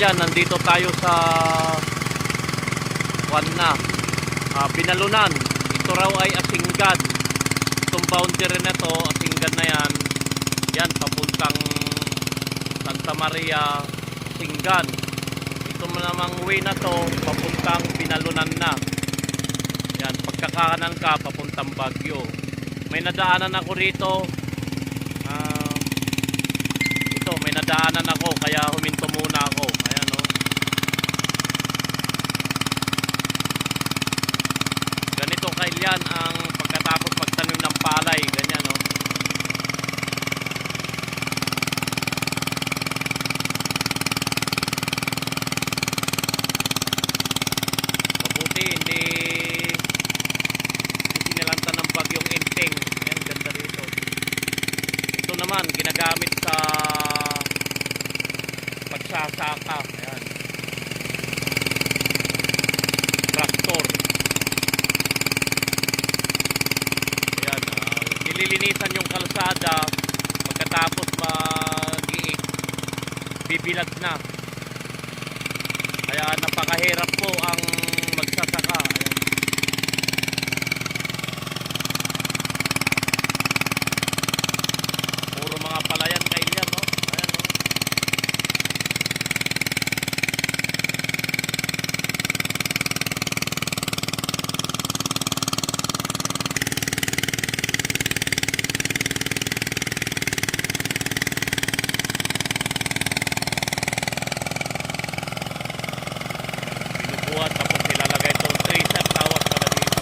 kailyan, nandito tayo sa Juan na. Ah, Binalunan. Ito raw ay Asinggan. Itong boundary na to, Asinggan na yan. Yan, papuntang Santa Maria, Asinggan. Ito namang way na to, papuntang Binalunan na. Yan, pagkakanan ka, papuntang Baguio. May nadaanan ako rito. Ah, ito, may nadaanan ako, kaya huminto muna ako. Ayan, oh. Kailyan ang pagkatapos magtanim ng palay, ganyan, oh. Mabuti, hindi sinilanta ng bagyong inteng. Ayan, ganda rito. Ito naman, ginagamit sa pagsasaka. Ayan. Traktor. Ayan. Nililinisan yung kalsada pagkatapos mag bibilad na. Kaya napakahirap po ang magsasaka. Ayan. Puro mga palayan kailyan, no? Ayan, no? Pinupuan tapos nilalagay itong tracer tawag pala dito.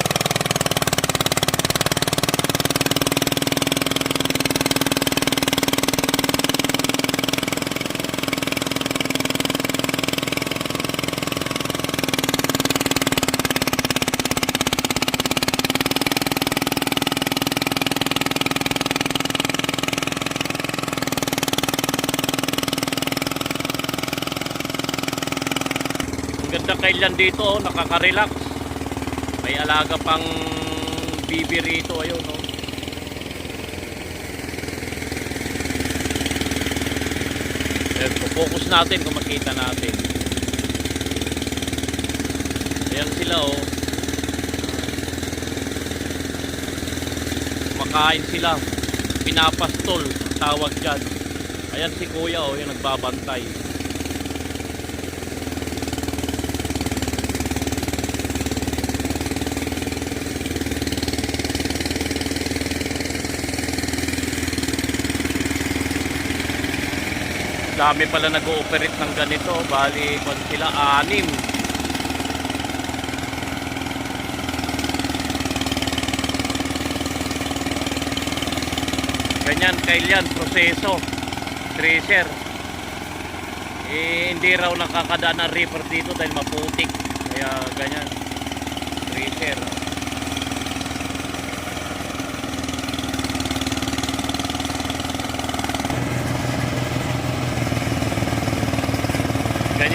Ganda kailan dito, oh, nakaka-relax. May alaga pang bibi rito, ayun, oh. Eh, focus natin kung makita natin. Ayan sila, oh. Kumakain sila. Pinapastol, tawag dyan. Ayan si kuya, oh, yung nagbabantay. Dami pala nag-ooperate ng ganito. Bali kung sila anim. Ganyan kailyan proseso. Tracer. Eh hindi raw nakakadaan ng reaper dito dahil maputik. Kaya ganyan. Tracer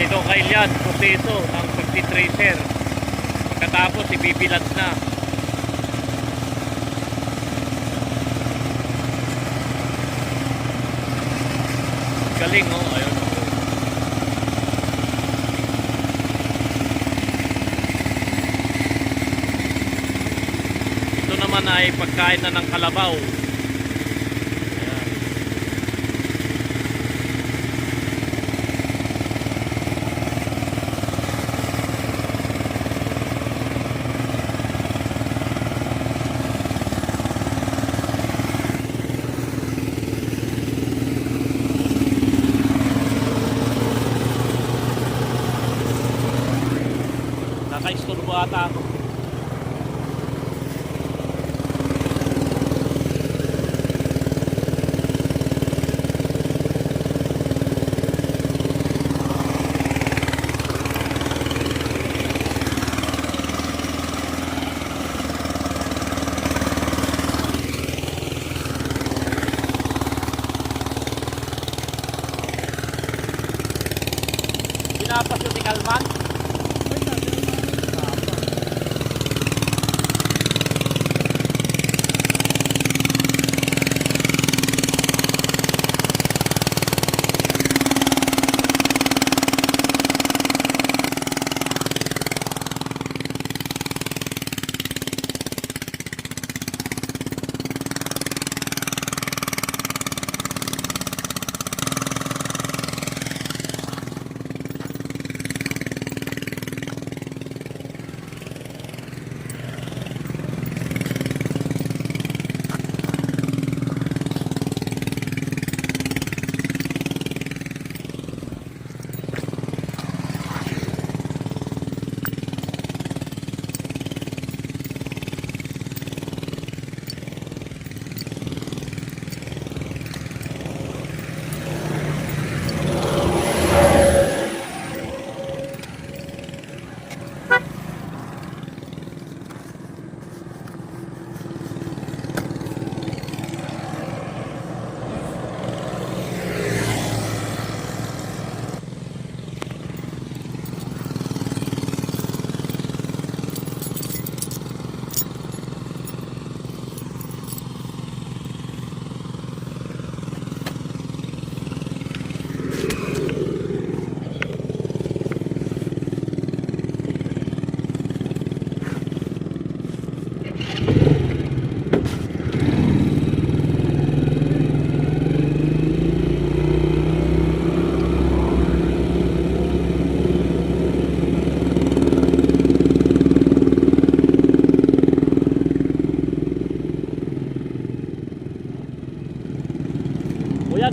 Ganito kailyan, proseso ng pagtitracer. Pagkatapos, ibibilad na. Galing, oh. Ayun. Ito naman ay pagkain na ng kalabaw. Ayan. Naka-isturbo ata ako.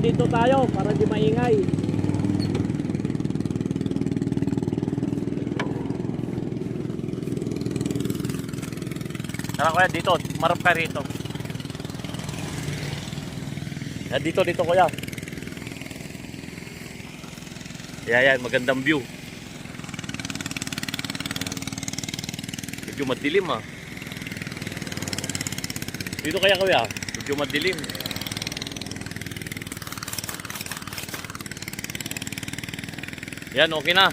Dito tayo para di maingay. Tara kuya, dito. Marap ka rito. Yan, dito, dito kuya. Yan, yan. Magandang view. Medyo madilim ah. Dito kaya kuya. Medyo madilim. Yan, okay na.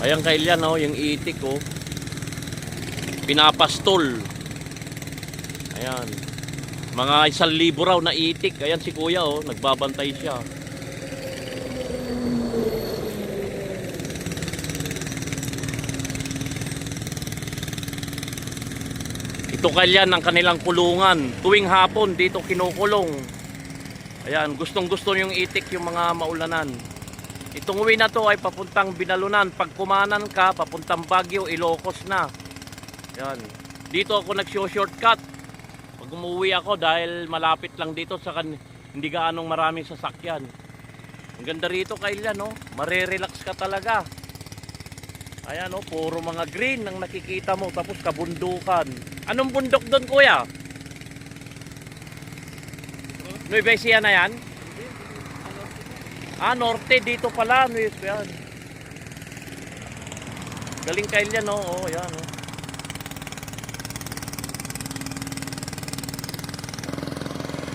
Ayan kay Lian, oh, yung itik, oh. Pinapastol. Ayan. Mga isang libo raw na itik. Ayan si kuya, oh. Nagbabantay siya. Ito kalyan ang kanilang kulungan. Tuwing hapon dito kinukulong. Ayan, gustong gusto yung itik yung mga maulanan. Itong uwi na to ay papuntang Binalunan. Pag kumanan ka, papuntang Baguio, Ilocos na. Ayan. Dito ako nagsyo-shortcut. Pag umuwi ako dahil malapit lang dito sa kan hindi gaanong maraming sasakyan. Ang ganda rito kailan no? Marerelax ka talaga. Ayan oh, puro mga green ang nakikita mo tapos kabundukan. Anong bundok doon kuya? Nueva Ecija na yan? Ah, norte dito pala. Nueva yan. Galing kail yan oh. oh yan oh.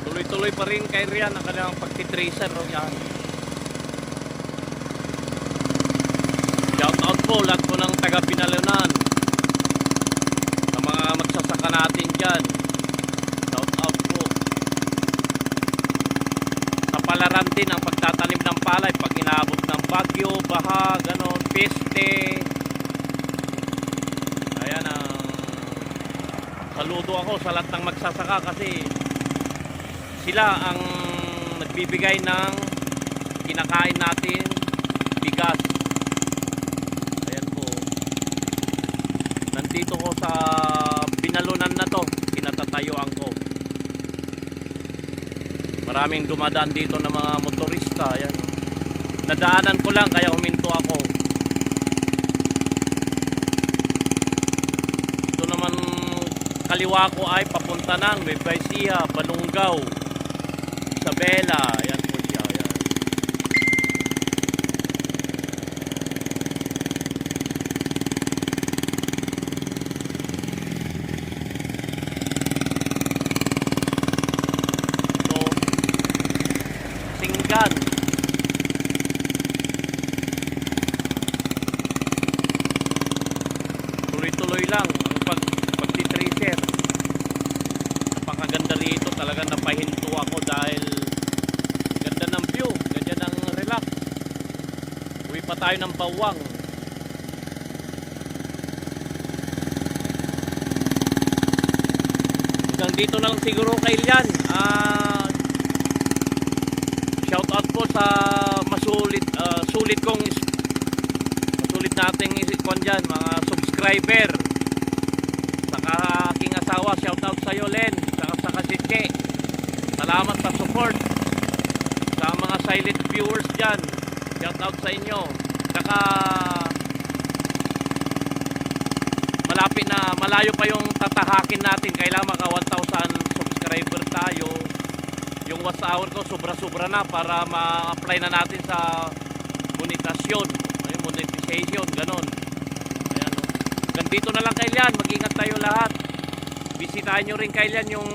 Tuloy-tuloy pa rin kay Rian ang kanilang pagtitracer oh, yan. Shout out po lahat po ng taga Pinalunan. Sa mga magsasaka natin dyan. Shout out po. Sa palaran din ang pagtatanim ng inaabot ng bagyo, baha, ganon, peste. Ayan ang saludo ako sa lahat ng magsasaka kasi sila ang nagbibigay ng kinakain natin bigas. Ayan po. Nandito ko sa binalunan na to. Kinatatayuan ko. Maraming dumadaan dito ng mga motorista. Ayan. Nadaanan ko lang kaya huminto ako. Ito naman kaliwa ko ay papunta ng Nueva Ecija, Balungaw, Isabela. Ayan po siya. Ayan. Ito, Singgan. Tuloy-tuloy lang ang pag pagtitracer. Napakaganda rito, talagang napahinto ako dahil ganda ng view, ganda ng relax. Uwi pa tayo ng bawang. Hanggang dito lang siguro kay Lian. Ah, shout out po sa masulit ah, sulit kong masulit nating isikwan dyan, mga subscriber. Saka aking asawa, shout out sa iyo Len, saka sa kasitke. Salamat sa support. Sa mga silent viewers dyan, shout out sa inyo. Saka malapit na, malayo pa yung tatahakin natin. Kailangan maka 1,000 subscriber tayo. Yung watch hour ko sobra-sobra na para ma-apply na natin sa monetasyon. Monetization, ganon. Ayan, oh. Hanggang na lang kailan. Mag-ingat tayo lahat. Bisitahin nyo rin kailan yung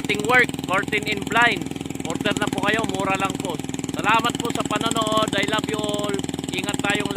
ating work, curtain in blind. Order na po kayo, mura lang po. Salamat po sa panonood. I love you all. Ingat tayong